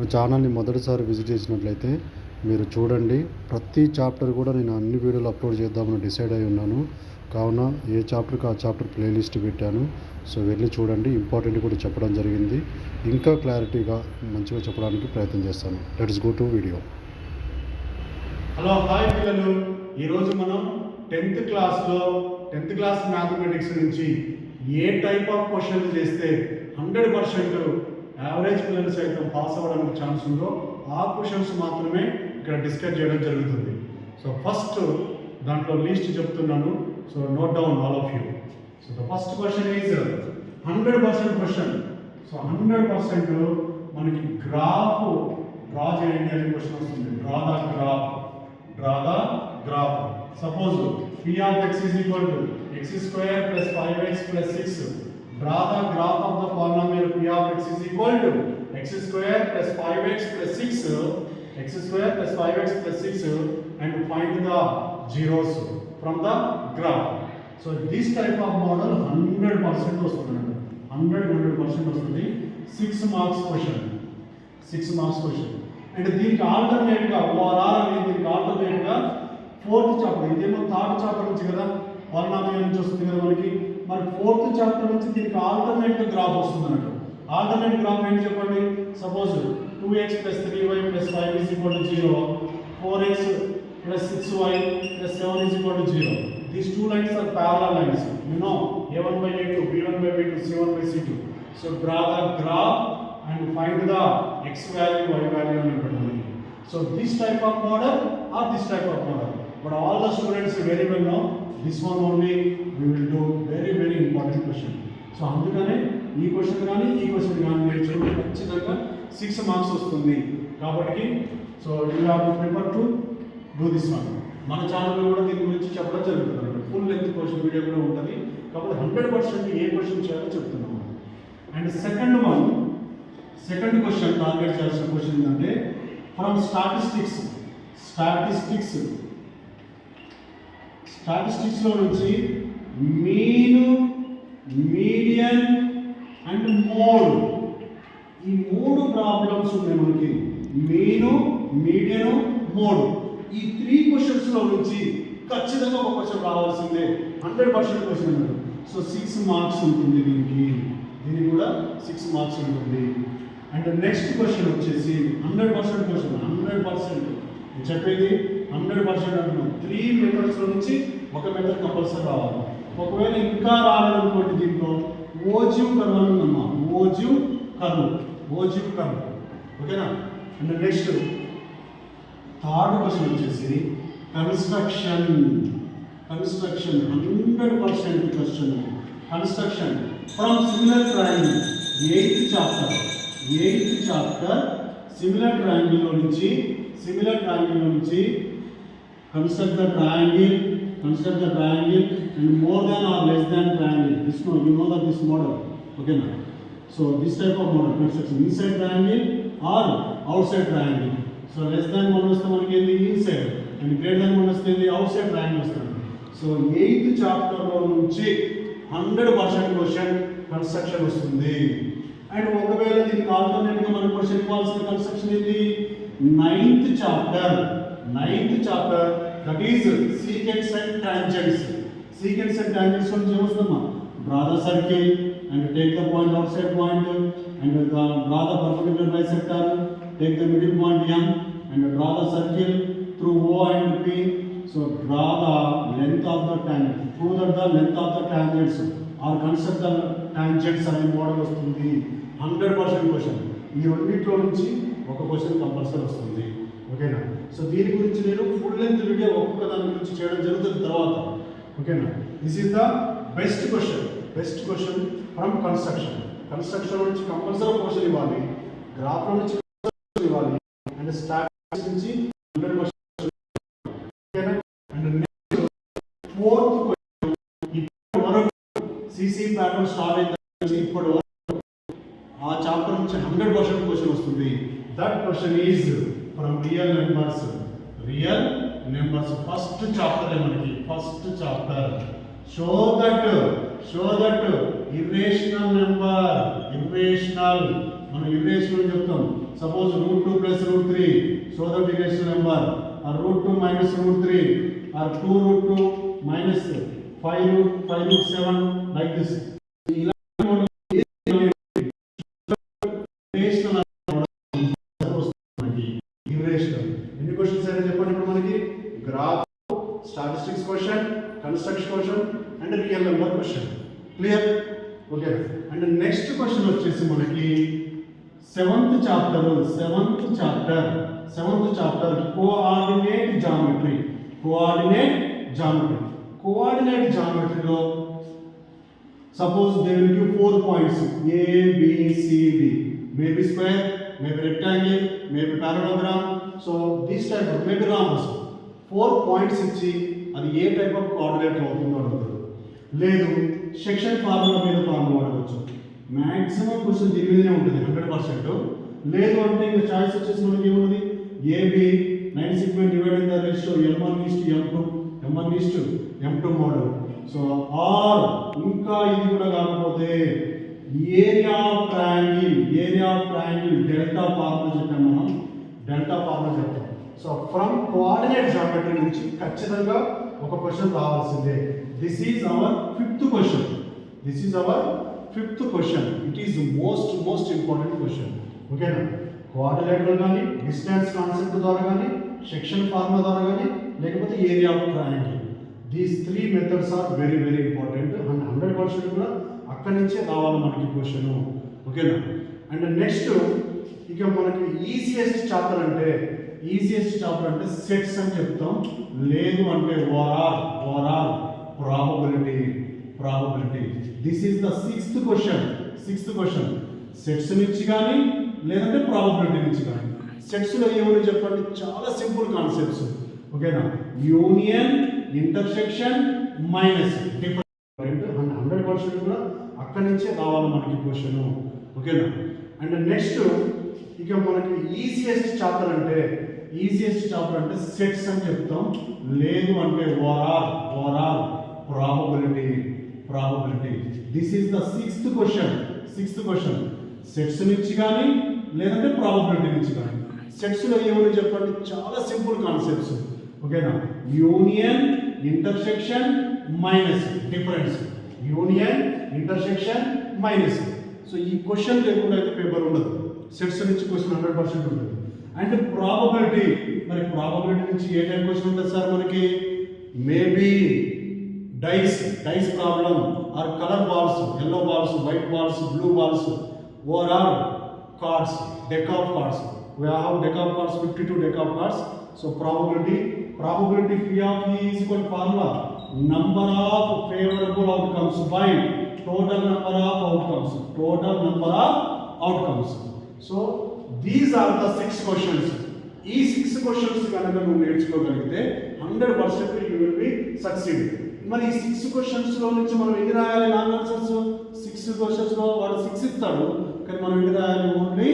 నా ఛానల్ని మొదటిసారి విజిట్ చేసినట్లయితే మీరు చూడండి. ప్రతి చాప్టర్ కూడా నేను అన్ని వీడియోలు అప్లోడ్ చేద్దామని డిసైడ్ అయి ఉన్నాను. కావున ఏ చాప్టర్కి ఆ చాప్టర్ ప్లేలిస్ట్ పెట్టాను. సో వెళ్ళి చూడండి. ఇంపార్టెంట్ కూడా చెప్పడం జరిగింది. ఇంకా క్లారిటీగా మంచిగా చెప్పడానికి ప్రయత్నం చేస్తాను. Let's go to video. Hello hi పిల్లలు. ఈరోజు మనం టెన్త్ క్లాస్లో టెన్త్ క్లాస్ మ్యాథమెటిక్స్ నుంచి ఏ టైప్ ఆఫ్ క్వశ్చన్స్ చేస్తే హండ్రెడ్ పర్సెంట్ యావరేజ్ పిల్లలు సైతం పాస్ అవ్వడానికి ఛాన్స్ ఉందో ఆ క్వశ్చన్స్ మాత్రమే ఇక్కడ డిస్కస్ చేయడం జరుగుతుంది. సో ఫస్ట్ దాంట్లో లిస్ట్ చెప్తున్నాను. So note down all of you so the first question is hundred percent question so hundred percent మనకి గ్రాఫ్ డ్రా చేయండి అనే క్వశ్చన్ వస్తుంది. Draw the graph draw the graph suppose p of x is equal to x square plus 5x plus 6 draw the the of the polynomial. Equal to x square plus 5x plus 6 x square plus 5x plus 6 and find the zeros from the graph. So this type of model 100% వస్తుంది. 100 100% వస్తుంది. 6 marks question six marks question and దీనికి ఆల్టర్నేట్గా or అనేది దీనికి ఆల్టర్నేట్గా fourth chapter ఇదేమో third chapter నుంచి కదా పాలినామియల్ నుంచి వస్తుంది కదా మనకి? మరి ఫోర్త్ చాప్టర్ నుంచి దీనికి ఆల్టర్నేట్ గ్రాఫ్ వస్తుంది అన్నట్టు ఆల్టర్నేట్ గ్రాఫ్ ఏంటి చెప్పండి suppose two x plus three y plus five is equal to zero four x plus six y plus seven is equal to zero these two lines are parallel lines you know a one by a two b one by b two c one by c two so draw the graph and find the x value y value అని ఉంటుంది so this type of model are this type of model but all the students very well know this one only we will do very very important question so అందుకనే ఈ question కానీ ఈ question కానీ మీరు చూడండి ఖచ్చితంగా సిక్స్ మార్క్స్ వస్తుంది. కాబట్టి so you have to prepare to do this one మన ఛానల్లో కూడా దీని గురించి చెప్పడం జరుగుతుంది. ఫుల్ లెంత్ క్వశ్చన్ వీడియో కూడా ఉంటుంది. కాబట్టి హండ్రెడ్ పర్సెంట్ ఏ క్వశ్చన్ చేయాలో చెప్తున్నాము and second one second question target చేయాల్సిన క్వశ్చన్ ఏంటంటే ఫ్రమ్ స్టాటిస్టిక్స్ స్టాటిస్టిక్స్ స్టాటిస్టిక్స్లో నుంచి మీను మీడియన్ అండ్ మోడ్. ఈ మూడు ప్రాబ్లమ్స్ ఉన్నాయి మనకి. Mean median mode. ఈ త్రీ క్వశ్చన్స్లో నుంచి ఖచ్చితంగా ఒక క్వశ్చన్ రావాల్సిందే. హండ్రెడ్ పర్సెంట్ క్వశ్చన్ అన్నారు. సో సిక్స్ మార్క్స్ ఉంటుంది దీనికి. దీనికి కూడా సిక్స్ మార్క్స్ ఉంటుంది. అండ్ నెక్స్ట్ క్వశ్చన్ వచ్చేసి hundred percent question hundred percent చెప్పేది హండ్రెడ్ పర్సెంట్ అంటున్నాం త్రీ మెథడ్స్లో నుంచి ఒక మెథడ్ కంపల్సరీ రావాలి. ఒకవేళ ఇంకా రాలేదనుకోండి దీంట్లో ఓజివ్ కర్వ్ అని ఉందమ్మా. Ogive curve. Ogive curve. ఓకేనా? అండ్ నెక్స్ట్ థర్డ్ క్వశ్చన్ వచ్చేసి construction. Construction. Hundred percent question. Construction from similar triangle. Eighth chapter. Eighth chapter similar ట్రయాంగిల్లో నుంచి సిమిలర్ ట్రయాంగిల్లో నుంచి construct the triangle construct the triangle and more than or less than triangle this no you know this model ఓకేనా so this type of model construction inside triangle or outside triangle so less than one వస్తే మనకి ఏంది inside and greater than one వస్తే ఏంది? Outside triangle వస్తుంది so eighth చాప్టర్లో నుంచి hundred percent question construction వస్తుంది. అండ్ ఒకవేళ దీనికి ఆల్టర్నేట్గా మనకు క్వశ్చన్ ఇవ్వాల్సిన కన్స్ట్రక్షన్ ఏంది? Ninth chapter ninth chapter that is secants and tangents secants and tangents నుంచి ఏమొస్తుందమ్మా? Brother circle and take the point outside point and draw perfect by bisector take the middle point M and draw the circle through O and P so draw the length of the tangent through the the length of the tangents or concept the tangents అనే model వస్తుంది. Hundred percent question ఈ రెండింటిలో నుంచి ఒక question compulsory వస్తుంది. ఓకేనా? So దీని గురించి నేను ఫుల్ లెంత్ వీడియో ఒక్కొక్క దాని గురించి చేయడం జరుగుతుంది తర్వాత. ఓకేనా? This is the best question best question from construction construction నుంచి కంపల్సరీ క్వశ్చన్ ఇవ్వాలి. గ్రాఫ్ నుంచి ఇవ్వాలి. అండ్ స్టార్ట్ నుంచి హండ్రెడ్ క్వశ్చన్ ఓకేనా? అండ్ నెక్స్ట్ ఫోర్త్ క్వశ్చన్ ఇప్పటి వరకు సిసి ప్యాటర్న్ స్టార్ట్ అయిన ఇప్పటి వరకు ఆ చాప్టర్ నుంచి హండ్రెడ్ పర్సెంట్ క్వశ్చన్ వస్తుంది. That question is from real numbers real numbers first chapter మనకి first chapter show that show that irrational number irrational మనం ఇర్రేషనల్ చెప్తాం Suppose root 2 plus root 3, show the biggest number. Or root 2 minus root 3, or 2 root 2 minus 5 root 5 root 7, like this. Clear okay and next question వచ్చేసి మనకి seventh chapter seventh chapter seventh chapter coordinate geometry coordinate geometry coordinate జామెట్రీలో suppose they four points four points. Square B, C, D. Maybe square, maybe rectangle, maybe parallelogram. So four points ఇచ్చి అది ఏ type of coordinate అవుతుందో అడుగుతారు. లేదు. Section formula మీద formula వాడవచ్చు. Maximum question దీని మీదనే ఉంటుంది హండ్రెడ్ పర్సెంట్. లేదు అంటే ఇంకా చాయిస్ వచ్చేసి మనకి ఏమున్నది AB line segment divide in the ratio M one is to M two M one is to M two model so or ఇంకా ఇది కూడా కాకపోతే area of triangle area of triangle delta formula చెప్పాం మనం. Delta formula చెప్తాం so from coordinate geometry నుంచి ఖచ్చితంగా ఒక క్వశ్చన్ రావాల్సిందే. This is our fifth question this is our fifth question it is most most important question ఓకేనా coordinator కానీ distance concept ద్వారా కానీ సెక్షన్ ఫార్ములా ద్వారా కానీ లేకపోతే area of triangle these three methods are very very important and hundred percent కూడా అక్కడి నుంచే రావాలి మనకి క్వశ్చన్ ఓకేనా అండ్ నెక్స్ట్ ఇక మనకి ఈజియెస్ట్ చాప్టర్ అంటే ఈజియెస్ట్ చాప్టర్ అంటే సెట్స్ అని చెప్తాం. లేదు అంటే overall overall probability probability this is the sixth question sixth question sets నుంచి కానీ లేదంటే ప్రాబబిలిటీ నుంచి కానీ. సెట్స్లో ఏమని చెప్పండి? చాలా సింపుల్ కాన్సెప్ట్స్ ఓకేనా union intersection minus different and hundred percent కూడా అక్కడి నుంచే రావాలి మనకి క్వశ్చన్ ఓకేనా అండ్ నెక్స్ట్ ఇక మనకి ఈజియెస్ట్ చాప్టర్ అంటే ఈజియెస్ట్ చాప్టర్ అంటే సెట్స్ అని చెప్తాం. లేదు అంటే overall overall probability probability this is the sixth question sixth question sets నుంచి కానీ లేదంటే ప్రాబబిలిటీ నుంచి కానీ. సెట్స్లో ఏమని చెప్పండి? చాలా సింపుల్ కాన్సెప్ట్స్ ఓకేనా union intersection minus difference union intersection minus so ఈ క్వశ్చన్ లేకుండా అయితే పేపర్ ఉండదు. సెట్స్ నుంచి క్వశ్చన్ హండ్రెడ్ పర్సెంట్ ఉంటుంది అండ్ ప్రాబబిలిటీ మరి ప్రాబబిలిటీ నుంచి ఏ టైం క్వశ్చన్ ఉంటుంది సార్ మనకి? Maybe dice dice problem or colour balls yellow balls white balls blue balls or all cards deck of cards we have deck of cards fifty two deck of cards so probability probability free of is equal formula number of favourable outcomes by total number of outcomes total number of outcomes so these are the six questions ఈ six questions కనుక నువ్వు నేర్చుకోగలిగితే hundred percent you will be succeed మరి ఈ six క్వశ్చన్స్లో నుంచి మనం ఎన్ని రాయాలి? నాన్ ఆన్సర్స్ సిక్స్ క్వశ్చన్స్లో వాడు సిక్స్ ఇస్తాడు. కానీ మనం ఎన్ని రాయాలి? ఓన్లీ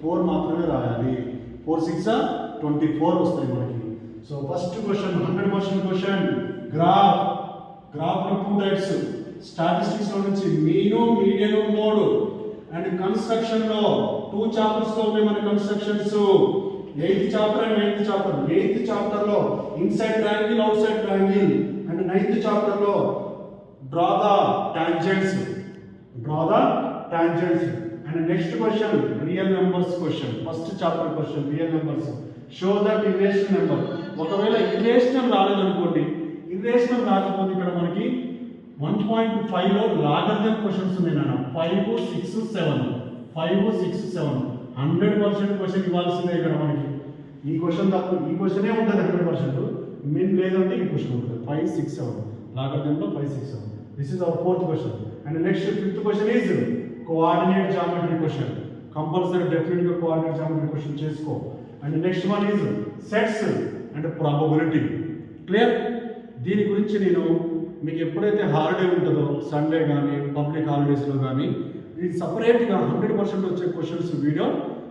ఫోర్ మాత్రమే రాయాలి. ఫోర్ సిక్స్ ట్వంటీ ఫోర్ వస్తాయి మనకి. So first question hundred percent question graph గ్రాఫ్లో టూ టైప్స్ స్టాటిస్టిక్స్లో నుంచి మీను మీడియన్ మోడ్ అండ్ కన్స్ట్రక్షన్లో టూ చాప్టర్స్లో ఉన్నాయి మన constructions eighth chapter and ninth chapter eighth చాప్టర్లో inside triangle outside triangle and ninth చాప్టర్లో draw the tangents draw the tangents and next question real numbers question first chapter question real numbers show that irrational number ఒకవేళ irrational రాలేదనుకోండి irrational రాకపోతే ఇక్కడ మనకి one point ఫైవ్లో లాగర్ questions ఉన్నాయి నాన్న. Five six seven five six seven hundred percent question ఇవ్వాల్సిందే ఇక్కడ మనకి. ఈ క్వశ్చన్ తప్ప ఈ క్వశ్చనే ఉంటుంది హండ్రెడ్ పర్సెంట్. మీన్ లేదంటే ఈ క్వశ్చన్ ఉంటుంది. Five six seven. Logger five six seven. This is our fourth question and next fifth question is coordinate geometry question compulsory డెఫినెట్గా కోఆర్డినేట్ జామెట్రీ క్వశ్చన్ చేసుకో. And next one is sets and probability clear దీని గురించి నేను మీకు ఎప్పుడైతే holiday ఉంటుందో Sunday కానీ public హాలిడేస్లో కానీ ఇది సపరేట్గా హండ్రెడ్ పర్సెంట్ వచ్చే క్వశ్చన్స్ వీడియో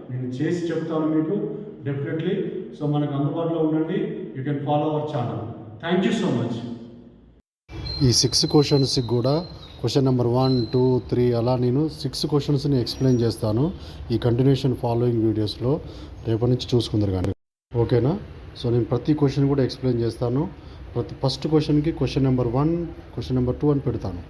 నేను చేసి చెప్తాను మీకు. డెఫినెట్లీ సో మనకు అందుబాటులో ఉండండి. You can follow our channel thank you so much ఈ సిక్స్ క్వశ్చన్స్కి కూడా question number one two three అలా నేను సిక్స్ క్వశ్చన్స్ని ఎక్స్ప్లెయిన్ చేస్తాను ఈ కంటిన్యూషన్ ఫాలోయింగ్ వీడియోస్లో రేపటి నుంచి చూసుకుందరు కానీ. ఓకేనా సో నేను ప్రతి క్వశ్చన్ కూడా ఎక్స్ప్లెయిన్ చేస్తాను. ప్రతి ఫస్ట్ క్వశ్చన్కి question number one question number two అని పెడతాను.